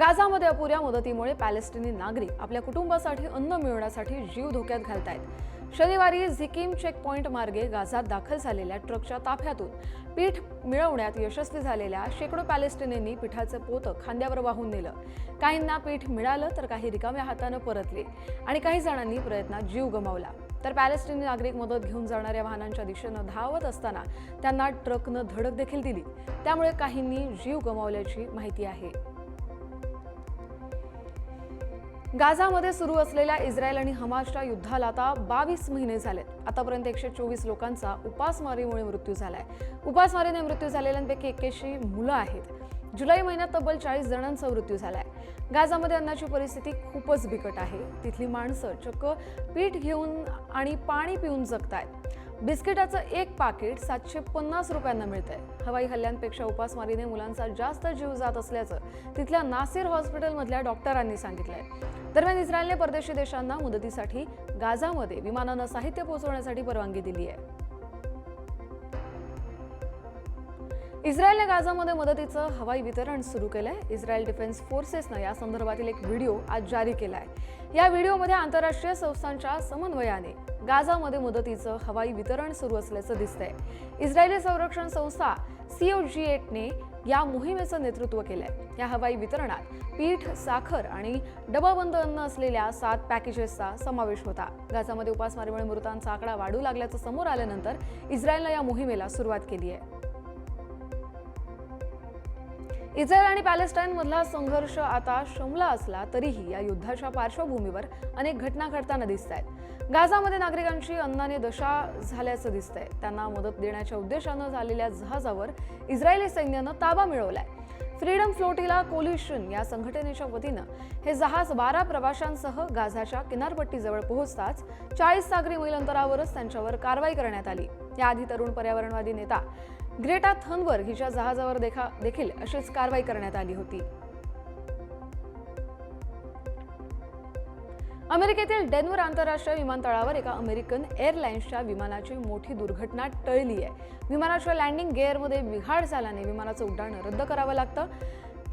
गाझामध्ये अपुऱ्या मदतीमुळे पॅलेस्टिनी नागरिक आपल्या कुटुंबासाठी अन्न मिळवण्यासाठी जीव धोक्यात घालतायत. शनिवारी झिकीम चेकपॉईंट मार्गे गाझात दाखल झालेल्या ट्रकच्या ताफ्यातून पीठ मिळवण्यात यशस्वी झालेल्या शेकडो पॅलेस्टिनींनी पिठाचं पोतं खांद्यावर वाहून नेलं. काहींना पीठ मिळालं तर काही रिकाम्या हातानं परतले आणि काही जणांनी प्रयत्नात जीव गमावला. तर पॅलेस्टिनी नागरिक मदत घेऊन जाणाऱ्या वाहनांच्या दिशेनं धावत असताना त्यांना ट्रकनं धडक देखील दिली. त्यामुळे काहींनी जीव गमावल्याची माहिती आहे. गाझामध्ये सुरू असलेल्या इस्रायल आणि हमासच्या युद्धाला आता बावीस महिने झालेत. आतापर्यंत एकशे चोवीस लोकांचा उपासमारीमुळे मृत्यू झालाय. उपासमारीने मृत्यू झालेल्यांपैकी एक्क्याऐंशी मुलं आहेत. जुलै महिन्यात तब्बल चाळीस जणांचा मृत्यू झालाय. गाझामध्ये अन्नाची परिस्थिती खूपच बिकट आहे. तिथली माणसं चक्क पीठ घेऊन आणि पाणी पिऊन जगतायत. बिस्किटाचं एक पाकिट सातशे पन्नास रुपयांना मिळतंय. हवाई हल्ल्यांपेक्षा उपासमारीने मुलांचा जास्त जीव जात असल्याचं तिथल्या नासिर हॉस्पिटलमधल्या डॉक्टरांनी सांगितलंय. दरम्यान इस्रायलने परदेशी देशांना मुदतीसाठी गाझामध्ये विमानानं साहित्य पोहोचवण्यासाठी परवानगी दिली आहे इस्रायलने गाझामध्ये मदतीचं हवाई वितरण सुरू केलंय. इस्रायल डिफेन्स फोर्सेसनं या संदर्भातील एक व्हिडिओ आज जारी केला आहे या व्हिडिओमध्ये आंतरराष्ट्रीय संस्थांच्या समन्वयाने गाझामध्ये मदतीचं हवाई वितरण सुरू असल्याचं दिसतंय. इस्रायली संरक्षण संस्था सीओजी एटने या मोहिमेचं नेतृत्व केलंय. या हवाई वितरणात पीठ साखर आणि डबाबंद अन्न असलेल्या सात पॅकेजेसचा समावेश होता. गाझामध्ये उपासमारीमुळे मृतांचा आकडा वाढू लागल्याचं समोर आल्यानंतर इस्रायलनं या मोहिमेला सुरुवात केली आहे. इस्रायल आणि पॅलेस्टाईनमधला संघर्ष आता शमला असला तरीही या युद्धाच्या पार्श्वभूमीवर अनेक घटना घडताना दिसत आहेत गाझामध्ये नागरिकांची अन्नाने दशा झाल्याचं दिसतंय. त्यांना मदत देण्याच्या उद्देशानं झालेल्या जहाजावर इस्रायली सैन्यानं ताबा मिळवलाय. फ्रीडम फ्लोटिला कोलिशन या संघटनेच्या वतीनं हे जहाज बारा प्रवाशांसह गाझाच्या किनारपट्टीजवळ पोहोचताच चाळीस सागरी मैल अंतरावरच त्यांच्यावर कारवाई करण्यात आली. याआधी तरुण पर्यावरणवादी नेता ग्रेटा थनवर हिच्या जहाजावर देखा देखील अशीच कारवाई करण्यात आली होती. अमेरिकेतील डेनवर आंतरराष्ट्रीय विमानतळावर एका अमेरिकन एअरलाइन्सच्या विमानाची मोठी दुर्घटना टळली आहे विमानाच्या लँडिंग गेअरमध्ये बिघाड झाल्याने विमानाचं उड्डाण रद्द करावं लागतं.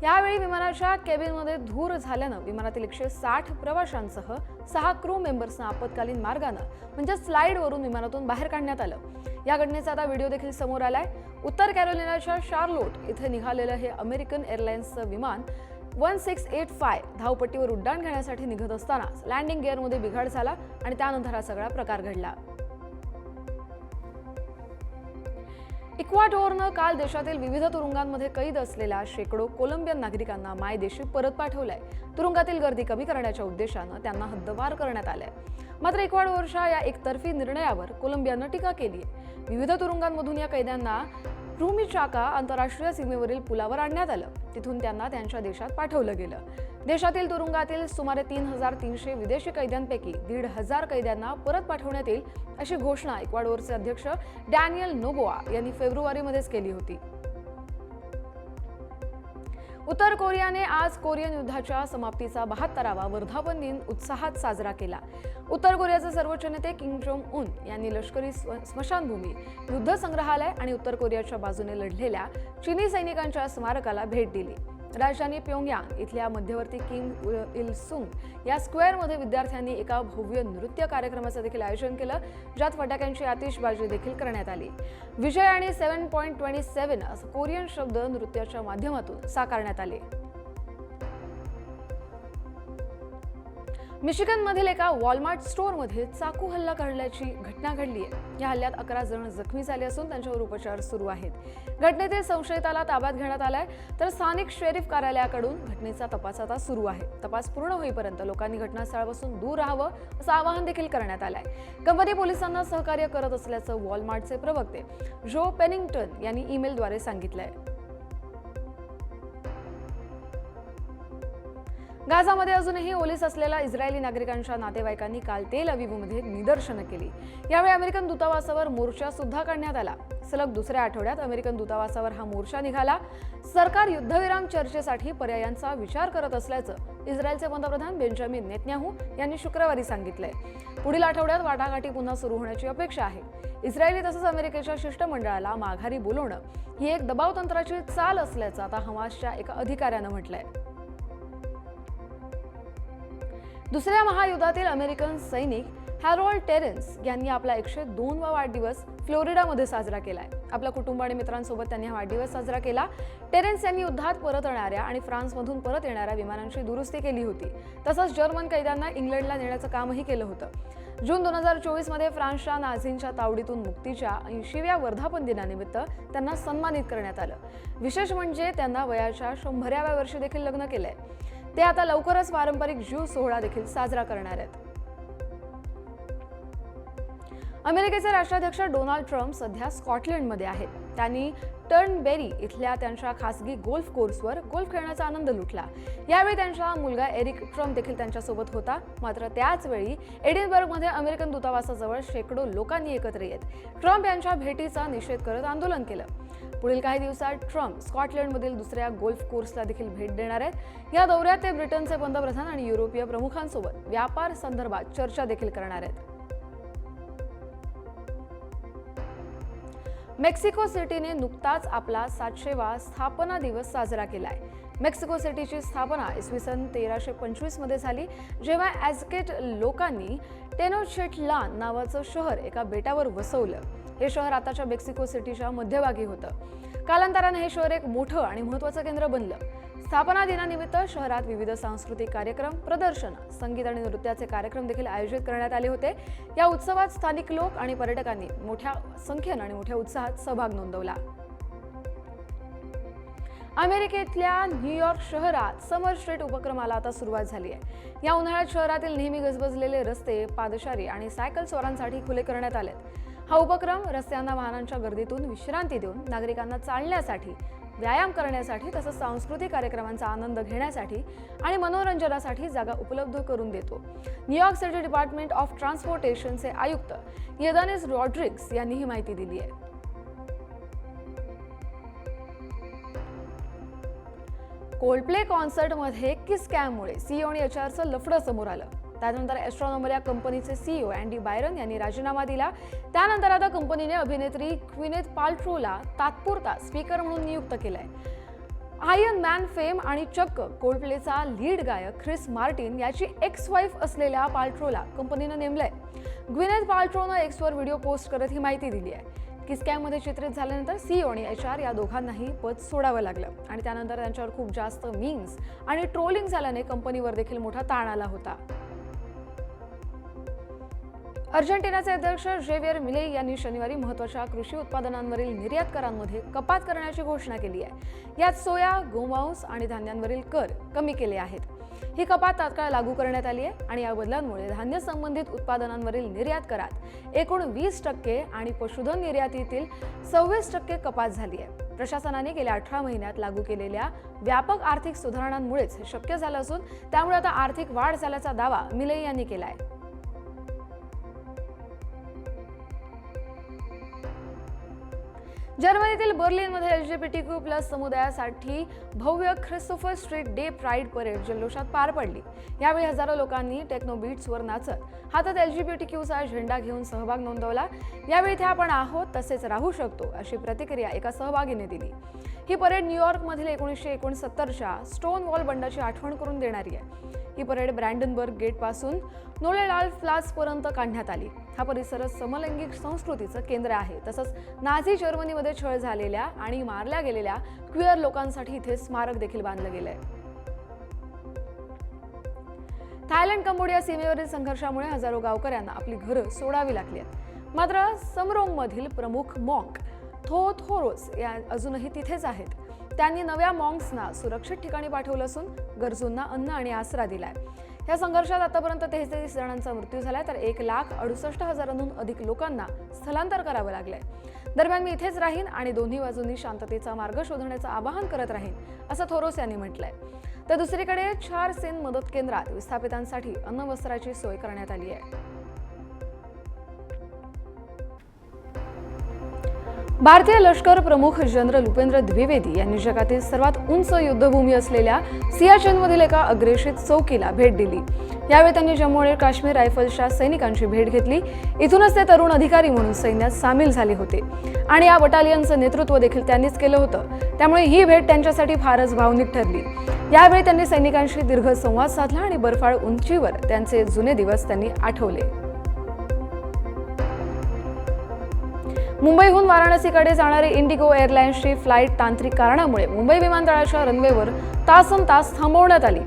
यावेळी विमानाच्या केबिनमध्ये धूर झाल्यानं विमानातील एकशे साठ प्रवाशांसह सहा क्रू मेंबर्सना आपत्कालीन मार्गानं म्हणजे स्लाईडवरून विमानातून बाहेर काढण्यात आलं. या घटनेचा आता व्हिडिओ देखील समोर आलाय. उत्तर कॅरोलिनाच्या शार्लोट इथे निघालेलं हे अमेरिकन एअरलाइन्सचं विमान वन सिक्स एट फाय धावपट्टीवर उड्डाण घेण्यासाठी निघत असतानाच लँडिंग गिअरमध्ये बिघाड झाला आणि त्यानंतर हा सगळा प्रकार घडला. इक्वाडोरनं काल देशातील विविध तुरुंगांमध्ये कैद असलेल्या शेकडो कोलंबियन नागरिकांना मायदेशी परत पाठवलंय. तुरुंगातील गर्दी कमी करण्याच्या उद्देशानं त्यांना हद्दवार करण्यात आलंय. मात्र इक्वाडोरच्या या एकतर्फी निर्णयावर कोलंबियानं टीका केली आहे विविध तुरुंगांमधून या कैद्यांना रुमिचाका आंतरराष्ट्रीय सीमेवरील पुलावर आणण्यात आलं. तिथून त्यांना त्यांच्या देशात पाठवलं गेलं. देशातील तुरुंगातील सुमारे तीन हजार तीनशे विदेशी कैद्यांपैकी दीड हजार कैद्यांना परत पाठवण्यात येईल अशी घोषणा इक्वाडोरचे अध्यक्ष डॅनियल नोबोआ यांनी फेब्रुवारीमध्येच केली होती. उत्तर कोरियाने आज कोरियन युद्धाच्या समाप्तीचा बहात्तरावा वर्धापन दिन उत्साहात साजरा केला. उत्तर कोरियाचे सर्वोच्च नेते किंग जोंग उन यांनी लष्करी स्मशानभूमी युद्ध संग्रहालय आणि उत्तर कोरियाच्या बाजूने लढलेल्या चिनी सैनिकांच्या स्मारकाला भेट दिली. राजधानी प्योंगयांग इथल्या मध्यवर्ती किम इल सुंग या स्क्वेअरमध्ये विद्यार्थ्यांनी एका भव्य नृत्य कार्यक्रमाचं देखील आयोजन केलं ज्यात फटाक्यांची आतिषबाजी देखील करण्यात आली. विजय आणि सेव्हन पॉईंट ट्वेंटी सेव्हन असं कोरियन शब्द नृत्याच्या माध्यमातून साकारण्यात आले. मिशिगनमधील एका वॉलमार्ट स्टोअरमध्ये चाकू हल्ला करण्याची घटना घडली आहे. या हल्ल्यात अकरा जण जखमी झाले असून त्यांच्यावर उपचार सुरू आहेत. घटनेतील संशयिताला ताब्यात घेण्यात आलाय. तर स्थानिक शेरीफ कार्यालयाकडून घटनेचा तपास आता सुरू आहे. तपास पूर्ण होईपर्यंत लोकांनी घटनास्थळापासून दूर राहावं असं आवाहन देखील करण्यात आलंय. कंपनी पोलिसांना सहकार्य करत असल्याचं वॉलमार्टचे प्रवक्ते जो पेनिंग्टन यांनी ईमेलद्वारे सांगितलंय. गाझामध्ये अजूनही ओलीस असलेल्या इस्रायली नागरिकांच्या नातेवाईकांनी काल तेल अविवमध्ये निदर्शनं केली. यावेळी अमेरिकन दूतावासावर मोर्चा सुद्धा काढण्यात आला. सलग दुसऱ्या आठवड्यात अमेरिकन दूतावासावर हा मोर्चा निघाला. सरकार युद्धविराम चर्चेसाठी पर्यायांचा विचार करत असल्याचं इस्रायलचे पंतप्रधान बेंजामिन नेतन्याहू यांनी शुक्रवारी सांगितलंय. पुढील आठवड्यात वाटाघाटी पुन्हा सुरू होण्याची अपेक्षा आहे. इस्रायली तसंच अमेरिकेच्या शिष्टमंडळाला माघारी बोलवणं ही एक दबाव तंत्राची चाल असल्याचं आता हमासच्या एका अधिकाऱ्यानं म्हटलंय. दुसऱ्या महायुद्धातील अमेरिकन सैनिक हॅरोल्ड टेरेन्स यांनी आपला एकशे दोनवा वाढदिवस फ्लोरिडामध्ये साजरा केला आहे आपल्या कुटुंब आणि मित्रांसोबत त्यांनी हा वाढदिवस साजरा केला. टेरेन्स यांनी युद्धात परत येणाऱ्या आणि फ्रान्समधून परत येणाऱ्या विमानांची दुरुस्ती केली होती. तसंच जर्मन कैद्यांना इंग्लंडला नेण्याचं कामही केलं होतं. जून दोन हजार चोवीसमध्ये फ्रान्सच्या नाझींच्या तावडीतून मुक्तीच्या ऐंशीव्या वर्धापन दिनानिमित्त त्यांना सन्मानित करण्यात आलं. विशेष म्हणजे त्यांना वयाच्या शंभराव्या वर्षी देखील लग्न केलंय. ते आता लवकरच पारंपरिक ज्यू सोहळा देखील साजरा करणार आहेत. अमेरिकेचे राष्ट्राध्यक्ष डोनाल्ड ट्रम्प सध्या स्कॉटलंडमध्ये आहेत. त्यांनी टर्नबेरी इथल्या त्यांच्या खासगी गोल्फ कोर्सवर गोल्फ खेळण्याचा आनंद लुटला. यावेळी त्यांचा मुलगा एरिक ट्रम्प देखील त्यांच्यासोबत होता. मात्र त्याचवेळी एडिनबर्गमध्ये अमेरिकन दूतावासाजवळ शेकडो लोकांनी एकत्र येत ट्रम्प यांच्या भेटीचा निषेध करत आंदोलन केलं. पुढील काही दिवसात ट्रम्प स्कॉटलंडमधील दुसऱ्या गोल्फ कोर्सला देखील भेट देणार आहेत. या दौऱ्यात ते ब्रिटनचे पंतप्रधान आणि युरोपीय प्रमुखांसोबत व्यापार संदर्भात चर्चा देखील करणार आहेत. मेक्सिको सिटीने नुकताच आपला सातशेवा स्थापना दिवस साजरा केलाय. मेक्सिको सिटीची स्थापना इसवी सन तेराशे पंचवीसमध्ये झाली जेव्हा ॲझकेट लोकांनी टेनोचेटलान नावाचं शहर एका बेटावर वसवलं. हे शहर आताच्या मेक्सिको सिटीच्या मध्यभागी होतं. कालांतराने हे शहर एक मोठं आणि महत्त्वाचं केंद्र बनलं. स्थापना दिनानिमित्त शहरात विविध सांस्कृतिक कार्यक्रम प्रदर्शन संगीत आणि नृत्याचे कार्यक्रम देखील आयोजित करण्यात आले होते. या उत्सवात स्थानिक लोक आणि पर्यटकांनी मोठ्या संख्येनं आणि मोठ्या उत्साहात सहभाग नोंदवला. अमेरिकेतल्या न्यूयॉर्क शहरात समर स्ट्रीट उपक्रमाला आता सुरुवात झाली आहे. या उन्हाळ्यात शहरातील नेहमी गजबजलेले रस्ते पादचारी आणि सायकल स्वारांसाठी खुले करण्यात आलेत. हा उपक्रम रस्त्यांना वाहनांच्या गर्दीतून विश्रांती देऊन नागरिकांना चालण्यासाठी व्यायाम करण्यासाठी तसंच सांस्कृतिक कार्यक्रमांचा आनंद घेण्यासाठी आणि मनोरंजनासाठी जागा उपलब्ध करून देतो. New York City Department of ट्रान्सपोर्टेशनचे आयुक्त येदानिस रॉड्रिग्स यांनी ही माहिती दिली आहे. कोल्डप्ले कॉन्सर्टमध्ये किस कॅममुळे सीईओ आणि एचआरचं लफडं समोर आलं? त्यानंतर ॲस्ट्रॉनॉमर या कंपनीचे सीईओ अँडी बायरन यांनी राजीनामा दिला. त्यानंतर आता कंपनीने अभिनेत्री क्विनेथ पाल्ट्रोला तात्पुरता स्पीकर म्हणून नियुक्त केलं आहे आयन मॅन फेम आणि चक्क कोल्डप्लेचा लीड गायक ख्रिस मार्टिन याची एक्स वाईफ असलेल्या पाल्ट्रोला कंपनीनं नेमलंय. ग्विनेथ पाल्ट्रोनं एक्सवर व्हिडिओ पोस्ट करत ही माहिती दिली आहे. किस्कॅममध्ये चित्रित झाल्यानंतर सीईओ आणि एच आर या दोघांनाही पद सोडावं लागलं. आणि त्यानंतर त्यांच्यावर खूप जास्त मीम्स आणि ट्रोलिंग झाल्याने कंपनीवर देखील मोठा ताण आला होता. अर्जेंटिनाचे अध्यक्ष जेवियर मिले यांनी शनिवारी महत्त्वाच्या कृषी उत्पादनांवरील निर्यात करांमध्ये कपात करण्याची घोषणा केली आहे. यात सोया गोमांस आणि धान्यांवरील कर कमी केले आहेत. ही कपात तात्काळ लागू करण्यात आली आहे आणि या बदलांमुळे धान्य संबंधित उत्पादनांवरील निर्यात करात एकूण वीस टक्के आणि पशुधन निर्यातीतील सव्वीस टक्के कपात झाली आहे. प्रशासनाने गेल्या अठरा महिन्यात लागू केलेल्या व्यापक आर्थिक सुधारणांमुळेच शक्य झालं असून त्यामुळे आता आर्थिक वाढ झाल्याचा दावा मिले यांनी केला आहे. जर्मनीतील बर्लिनमध्ये L G B T Q plus समुदायासाठी भव्य Christopher Street Day pride parade जल्लोषात पार पडली. यावेळी हजारो लोकांनी टेक्नो बीट्सवर नाचत हातात एल जी पी टी क्यूचा झेंडा घेऊन सहभाग नोंदवला. यावेळी इथे आपण आहोत तसेच राहू शकतो अशी प्रतिक्रिया एका सहभागीने दिली. ही परेड न्यूयॉर्कमधील एकोणीसशे एकोणसत्तरच्या स्टोन वॉल बंडाची आठवण करून देणारी आहे. ही परेड ब्रँडनबर्ग गेटपासून नोलेलाल फ्लासपर्यंत काढण्यात आली. हा परिसर समलैंगिक संस्कृतीचं केंद्र आहे. तसंच नाझी जर्मनीमध्ये छळ झालेल्या आणि मारल्या गेलेल्या क्विअर लोकांसाठी इथे स्मारक देखील बांधलं गेलंय. थायलंड कंबोडिया सीमेवरील संघर्षामुळे हजारो गावकऱ्यांना आपली घरं सोडावी लागली आहेत. मात्र समरोंगमधील प्रमुख मॉक थो थोरोस या अजूनही तिथेच आहेत. त्यांनी नव्या मॉन्क्सना सुरक्षित ठिकाणी पाठवलं असून गरजूंना अन्न आणि आसरा दिलाय. या संघर्षात आतापर्यंत तेहतीस जणांचा मृत्यू झालाय तर एक लाख अडुसष्ट हजारांहून अधिक लोकांना स्थलांतर करावं लागलंय. दरम्यान मी इथेच राहीन आणि दोन्ही बाजूंनी शांततेचा मार्ग शोधण्याचं आवाहन करत राहीन असं थोरोस यांनी म्हटलंय. तर दुसरीकडे चार सेन मदत केंद्रात विस्थापितांसाठी अन्न वस्त्राची सोय करण्यात आली आहे. भारतीय लष्कर प्रमुख जनरल उपेंद्र द्विवेदी यांनी जगातील सर्वात उंच युद्धभूमी असलेल्या सियाचेनमधील एका अग्रेषित चौकीला भेट दिली. यावेळी त्यांनी जम्मू आणि काश्मीर रायफल्सच्या सैनिकांची भेट घेतली. इथूनच ते तरुण अधिकारी म्हणून सैन्यात सामील झाले होते. आणि या बटालियनचं नेतृत्व देखील त्यांनीच केलं होतं. त्यामुळे ही भेट त्यांच्यासाठी फारच भावनिक ठरली. यावेळी त्यांनी सैनिकांशी दीर्घ संवाद साधला आणि बर्फाळ उंचीवर त्यांचे जुने दिवस त्यांनी आठवले. मुंबईहून वाराणसीकडे जाणारी इंडिगो एअरलाइन्सची फ्लाईट तांत्रिक कारणामुळे मुंबई विमानतळाच्या रनवेवर तासन तास थांबवण्यात आली.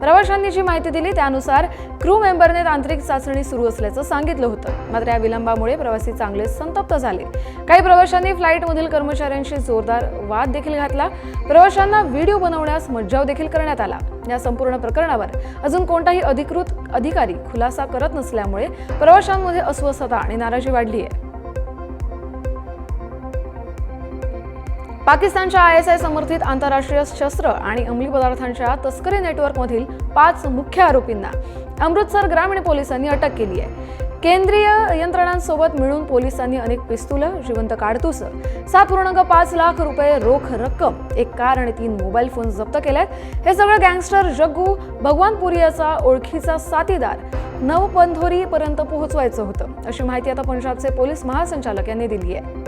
प्रवाशांनी जी माहिती दिली त्यानुसार क्रू मेंबरने तांत्रिक चाचणी सुरू असल्याचं सांगितलं होतं. मात्र या विलंबामुळे प्रवासी चांगले संतप्त झाले. काही प्रवाशांनी फ्लाईटमधील कर्मचाऱ्यांशी जोरदार वाद देखील घातला. प्रवाशांना व्हिडिओ बनवण्यास मज्जाव देखील करण्यात आला. या संपूर्ण प्रकरणावर अजून कोणताही अधिकृत अधिकारी खुलासा करत नसल्यामुळे प्रवाशांमध्ये अस्वस्थता आणि नाराजी वाढली आहे पाकिस्तानच्या आय एस आय समर्थित आंतरराष्ट्रीय शस्त्र आणि अंमली पदार्थांच्या तस्करी नेटवर्कमधील पाच मुख्य आरोपींना अमृतसर ग्रामीण पोलिसांनी अटक केली आहे. केंद्रीय यंत्रणांसोबत मिळून पोलिसांनी अनेक पिस्तुलं जिवंत काडतुसं सात पूर्णांक पाच लाख रुपये रोख रक्कम एक कार आणि तीन मोबाईल फोन जप्त केलेत. हे सगळं गँगस्टर जग्गू भगवानपुरी याचा ओळखीचा साथीदार नवपंधोरीपर्यंत पोहोचवायचं होतं. अशी माहिती आता पंजाबचे पोलीस महासंचालक यांनी दिली आहे.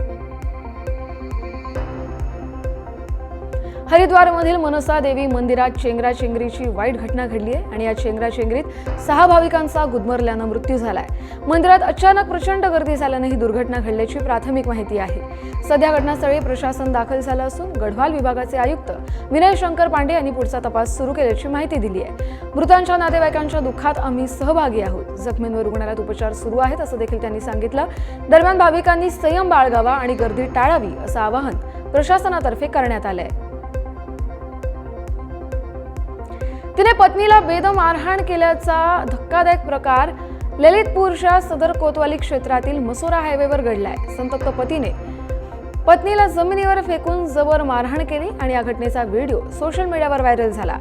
हरिद्वारमधील मनसा देवी मंदिरात चेंगराचेंगरीची वाईट घटना घडली आहे आणि या चेंगराचेंगरीत सहा भाविकांचा गुदमरल्यानं मृत्यू झालाय. मंदिरात अचानक प्रचंड गर्दी झाल्यानं ही दुर्घटना घडल्याची प्राथमिक माहिती आहे. सध्या घटनास्थळी प्रशासन दाखल झालं असून गढवाल विभागाचे आयुक्त विनय शंकर पांडे यांनी पुढचा तपास सुरू केल्याची माहिती दिली आहे. मृतांच्या नातेवाईकांच्या दुःखात आम्ही सहभागी आहोत. जखमींवर रुग्णालयात उपचार सुरू आहेत असं देखील त्यांनी सांगितलं. दरम्यान भाविकांनी संयम बाळगावा आणि गर्दी टाळावी असं आवाहन प्रशासनातर्फे करण्यात आलंय. तिने पत्नीला बेदम मारहाण केल्याचा धक्कादायक प्रकार ललितपूरच्या सदर कोतवाली क्षेत्रातील मसोरा हायवेवर घडलाय. संतप्त पतीने पत्नीला जमिनीवर फेकून जबर मारहाण केली आणि या घटनेचा व्हिडिओ सोशल मीडियावर व्हायरल झाला.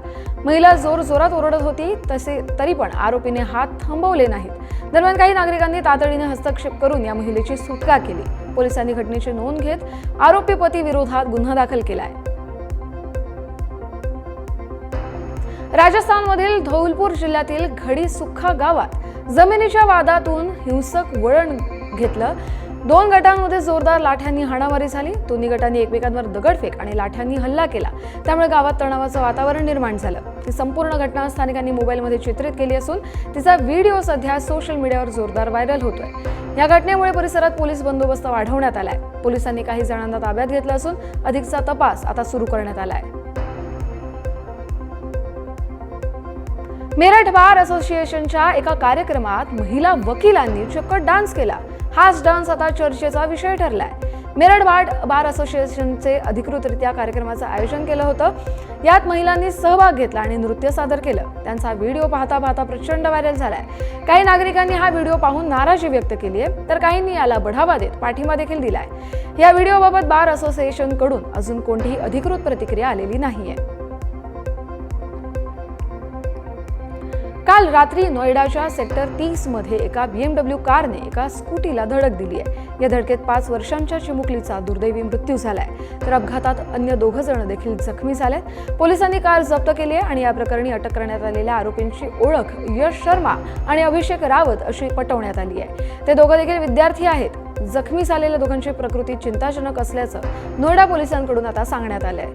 महिला जोर जोरात ओरडत होती तसे तरी पण आरोपीने हात थांबवले नाहीत. दरम्यान काही नागरिकांनी तातडीने हस्तक्षेप करून या महिलेची सुटका केली. पोलिसांनी घटनेची नोंद घेत आरोपी पती विरोधात गुन्हा दाखल केला आहे राजस्थानमधील धौलपूर जिल्ह्यातील घडी सुखा गावात जमिनीच्या वादातून हिंसक वळण घेतलं. दोन गटांमध्ये जोरदार लाठ्यांनी हाणामारी झाली. दोन्ही गटांनी एकमेकांवर दगडफेक आणि लाठ्यांनी हल्ला केला. त्यामुळे गावात तणावाचं वातावरण निर्माण झालं. ती संपूर्ण घटना स्थानिकांनी मोबाईलमध्ये चित्रित केली असून तिचा व्हिडिओ सध्या सोशल मीडियावर जोरदार व्हायरल होतोय. या घटनेमुळे परिसरात पोलीस बंदोबस्त वाढवण्यात आलाय. पोलिसांनी काही जणांना ताब्यात घेतलं असून अधिकचा तपास आता सुरू करण्यात आला आहे मेरठ बार असोसिएशनच्या एका कार्यक्रमात महिला वकिलांनी चक्क डान्स केला. हाच डान्स आता चर्चेचा विषय ठरलाय. मेरठ बार बार असोसिएशनचे अधिकृतरित्या कार्यक्रमाचं आयोजन केलं होतं. यात महिलांनी सहभाग घेतला आणि नृत्य सादर केलं. त्यांचा व्हिडिओ पाहता पाहता प्रचंड व्हायरल झालाय. काही नागरिकांनी हा व्हिडिओ पाहून नाराजी व्यक्त केली आहे तर काहींनी याला बढावा देत पाठिंबा देखील दिलाय. या व्हिडिओबाबत बार असोसिएशनकडून अजून कोणतीही अधिकृत प्रतिक्रिया आलेली नाहीये. काल रात्री नोएडाच्या सेक्टर तीसमध्ये एका बीएमडब्ल्यू कारने एका स्कूटीला धडक दिली आहे. या धडकेत पाच वर्षांच्या चिमुकलीचा दुर्दैवी मृत्यू झालाय. तर अपघातात अन्य दोघं जण देखील जखमी झाले पोलिसांनी कार जप्त केली आहे आणि या प्रकरणी अटक करण्यात आलेल्या आरोपींची ओळख यश शर्मा आणि अभिषेक रावत अशी पटवण्यात आली आहे. ते दोघं देखील विद्यार्थी आहेत. जखमी झालेल्या दोघांची प्रकृती चिंताजनक असल्याचं नोएडा पोलिसांकडून आता सांगण्यात आलंय.